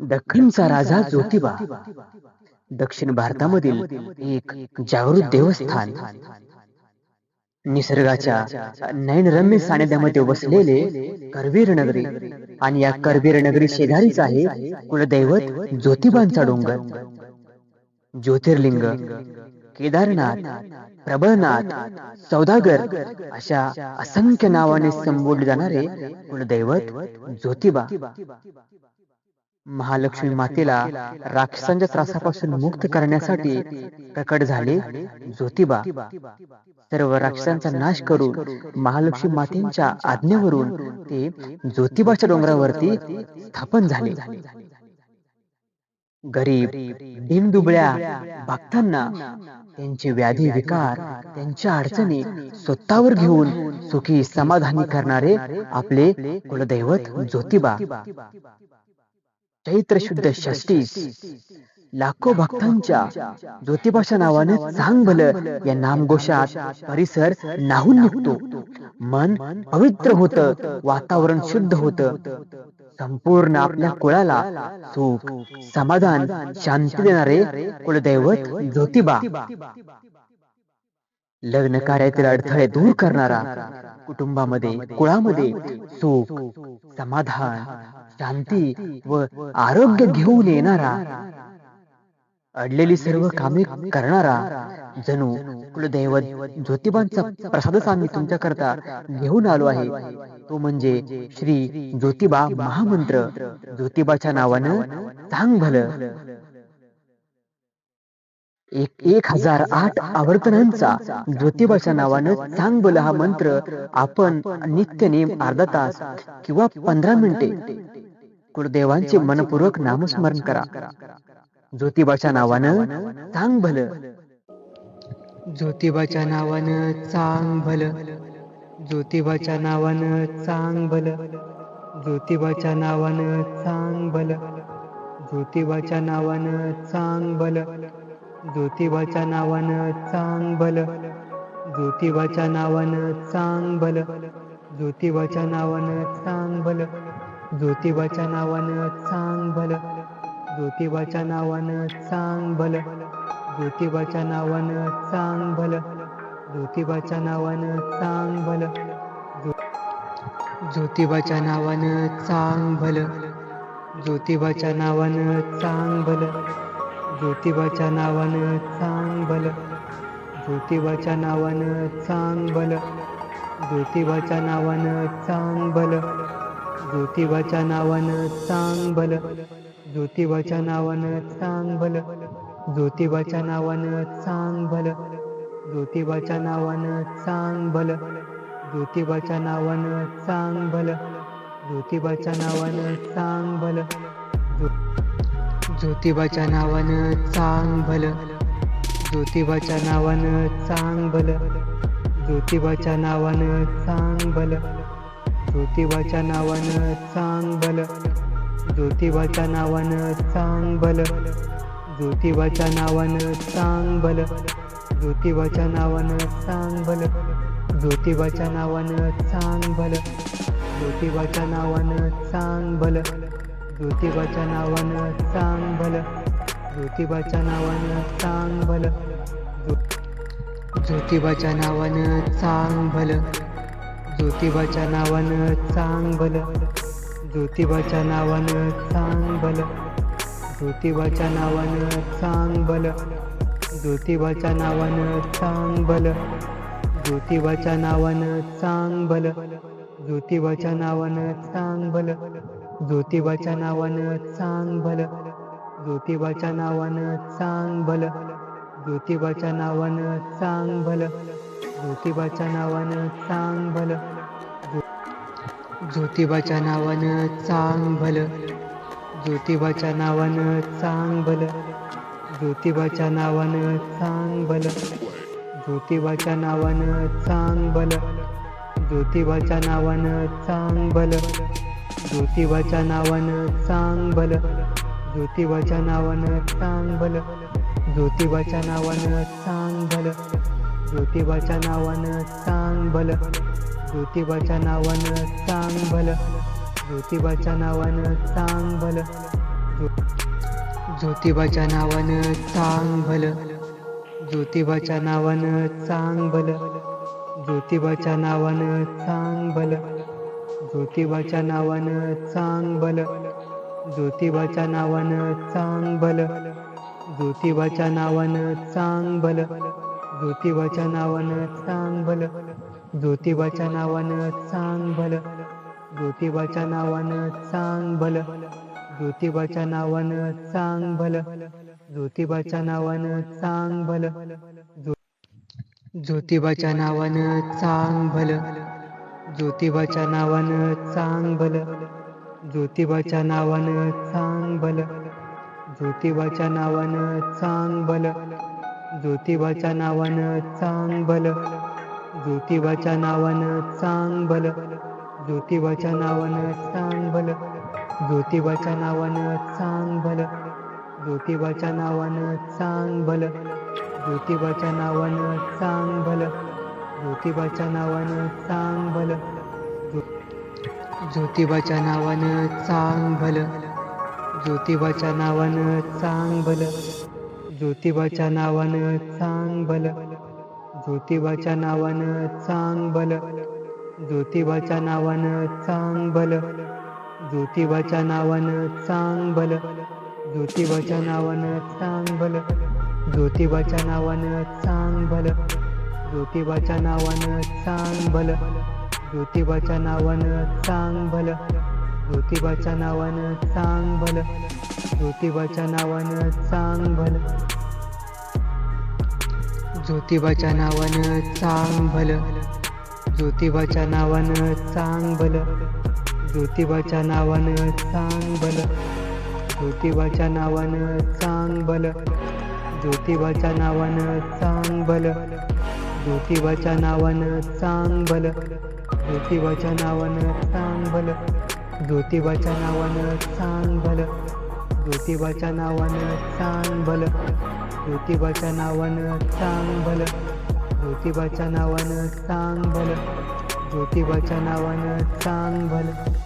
दख्खनचा राजा ज्योतिबा. दक्षिण भारतामधील एक जागृत देवस्थान. निसर्गाच्या नयनरम्य सानिध्यामध्ये वसलेले करवीर नगरी आणि या करवीर नगरी शेजारीच आहे कुलदैवत ज्योतिबांचा डोंगर. ज्योतिर्लिंग केदारनाथ प्रबळनाथ सौदागर अशा असंख्य नावाने संबोधले जाणारे कुलदैवत ज्योतिबा. महालक्ष्मी मातेला राक्षसांच्या त्रासापासून मुक्त करण्यासाठी प्रकट झाले ज्योतिबा. सर्व राक्षसांचा नाश करून महालक्ष्मी मातेच्या आज्ञेवरून ते ज्योतिबाच्या डोंगरावरती स्थापन झाले. गरीब दिनदुबळ्या भक्तांना त्यांचे व्याधी विकार त्यांच्या अडचणी स्वतःवर घेऊन सुखी समाधानी करणारे आपले कुलदैवत ज्योतिबा. चैत्र शुद्ध षष्टीस लाखो भक्तांच्या ज्योतिबाच्या नावाने चांगल या नामघोषात परिसर नाहून निघतो. मन पवित्र होत. वातावरण शुद्ध होत. संपूर्ण आपल्या कुळाला सुख समाधान शांती देणारे कुलदैवत ज्योतिबा. लग्न कार्यातील अडथळे दूर करणारा कुटुंबामध्ये कुळामध्ये सुख समाधान. शांती व आरोग्य घेऊन येणारा. अडलेली सर्व कामे करणारा जणू कुलदैवत ज्योतिबांचा प्रसादच आम्ही तुमच्याकरता घेऊन आलो आहे. तो म्हणजे श्री ज्योतिबा महामंत्र. ज्योतिबाच्या नावानं सांग भल. एक एक हजार आठ आवर्तनांचा ज्योतिबाच्या नावानं भल हा मंत्र आपण नित्य नेम अर्धा तास किंवा पंधरा मिनिटे. कुलदेवांचे मनपूर्वक नामस्मरण करा. ज्योतिबाच्या नावानं सांग भल. ज्योतिबाच्या नावानं चांग भल. ज्योतिबाच्या नावानं चांग भल. ज्योतिबाच्या नावानं चांग भल. ज्योतिबाच्या नावानं चांग भल. ज्योतिबाच्या नावानं चांग भल. ज्योतिबाच्या नावानं चांग भल. ज्योतिबाच्या नावानं चांग भल. ज्योतिबाच्या नावानं चांग भल. ज्योतिबाच्या नावानं चांग भल. ज्योतिबाच्या नावानं चांग भल. ज्योतिबाच्या नावानं चांग भल. ज्योतिबाच्या नावानं चांग भल. ज्योतिबाच्या नावानं चांग भल. ज्योतिबाच्या नावानं चांग भल. ज्योतिबाच्या नावानं चांग भल. ज्योतिबाच्या नावानं चांग भल. ज्योतिबाच्या नावानं चांग भल ज्योतिबाच्या नावानं चांग भल ज्योतिबाच्या नावानं चांग भल ज्योतिबाच्या नावानं चांग भल ज्योतिबाच्या नावानं चांग भल ज्योतिबाच्या नावानं चांग भल ज्योतिबाच्या नावानं चांग भल ज्योतिबाच्या नावानं चांग भल ज्योतिबाच्या नावानं चांग भल ज्योतिबाच्या नावानं चांग भल ज्योतिबाच्या नावानं चांग भल ज्योतिबाच्या नावानं चांग भल ज्योतिबाच्या नावानं चांग भल ज्योतिबाच्या नावानं चांग भल ज्योतिबाच्या नावानं चांग भल ज्योतिबाच्या नावानं चांग भल ज्योतिबाच्या नावानं चांग भल ज्योतिबाच्या नावानं चांग भल ज्योतिबाच्या नावानं चांग ज्योतिबाच्या नावानं चांग ज्योतिबाच्या नावानं चांग ज्योतिबाच्या नावानं चांग ज्योतिबाच्या नावानं चांग ज्योतिबाच्या नावानं चांग ज्योतिबाच्या नावानं चांग ज्योतिबाच्या नावानं चांग ज्योतिबाच्या नावानं चांग ज्योतिबाच्या नावानं चांग भलं. ज्योतिबाच्या नावानं चांग भलं. ज्योतिबाच्या नावानं चांग भलं. ज्योतिबाच्या नावानं चांग भलं. ज्योतिबाच्या नावानं चांग भलं. ज्योतिबाच्या नावानं चांग भलं. ज्योतिबाच्या नावानं चांग भलं. ज्योतिबाच्या नावानं चांग भलं. ज्योतिबाच्या नावानं चांग भलं. ज्योतिबाच्या नावानं सांग भल. ज्योतिबाच्या नावानं सांग भल. ज्योतिबाच्या नावानं सांग भल. ज्योतिबाच्या नावानं सांग भलं. ज्योतिबाच्या नावानं सांग भलं. ज्योतिबाच्या नावानं सांग भलं. ज्योतिबाच्या नावानं सांग भलं. ज्योतिबाच्या नावानं चांग भलं. ज्योतिबाच्या नावानं चांग भलं. ज्योतिबाच्या नावानं सांग भलं ज्योतिबाच्या नावानं सांग भलं ज्योतिबाच्या नावानं सांग भलं ज्योतिबाच्या नावानं सांग भलं ज्योतिबाच्या नावानं सांग भलं ज्योतिबाच्या नावानं चांग भलं ज्योतिबाच्या नावानं चांग भलं ज्योतिबाच्या नावानं चांग भलं ज्योतिबाच्या नावानं चांग भलं ज्योतिबाच्या नावानं चांग भलं ज्योतिबाच्या नावानं चांग भलं ज्योतिबाच्या नावानं चांग भलं ज्योतिबाच्या नावानं चांग भलं ज्योतिबाच्या नावानं चांग भलं ज्योतिबाच्या नावानं चांग भलं ज्योतिबाच्या नावानं चांग भलं ज्योतिबाच्या नावानं चांग भलं ज्योतिबाच्या नावानं चांग भलं ज्योतिबाच्या नावानं चांग बल. ज्योतिबाच्या नावानं चांग बल. ज्योतिबाच्या नावानं चांग बल. ज्योतिबाच्या नावानं चांग बल. ज्योतिबाच्या नावानं चांग बल. ज्योतिबाच्या नावानं चांग बल. ज्योतिबाच्या नावानं चांग बल. ज्योतिबाच्या नावानं चांग बल. ज्योतिबाच्या नावानं चांग बल. ज्योतिबाच्या नावानं चांग भलं ज्योतिबाच्या नावानं चांग भलं ज्योतिबाच्या नावानं चांग भलं ज्योतिबाच्या नावानं चांग भलं ज्योतिबाच्या नावानं चांग भलं ज्योतिबाच्या नावानं चांग भलं ज्योतिबाच्या नावानं चांग भलं ज्योतिबाच्या नावानं चांग भलं ज्योतिबाच्या नावानं चांग भलं ज्योतिबाच्या नावानं चांग भलं. ज्योतिबाच्या नावानं चांग भलं. ज्योतिबाच्या नावानं चांग भलं. ज्योतिबाच्या नावानं चांग भलं.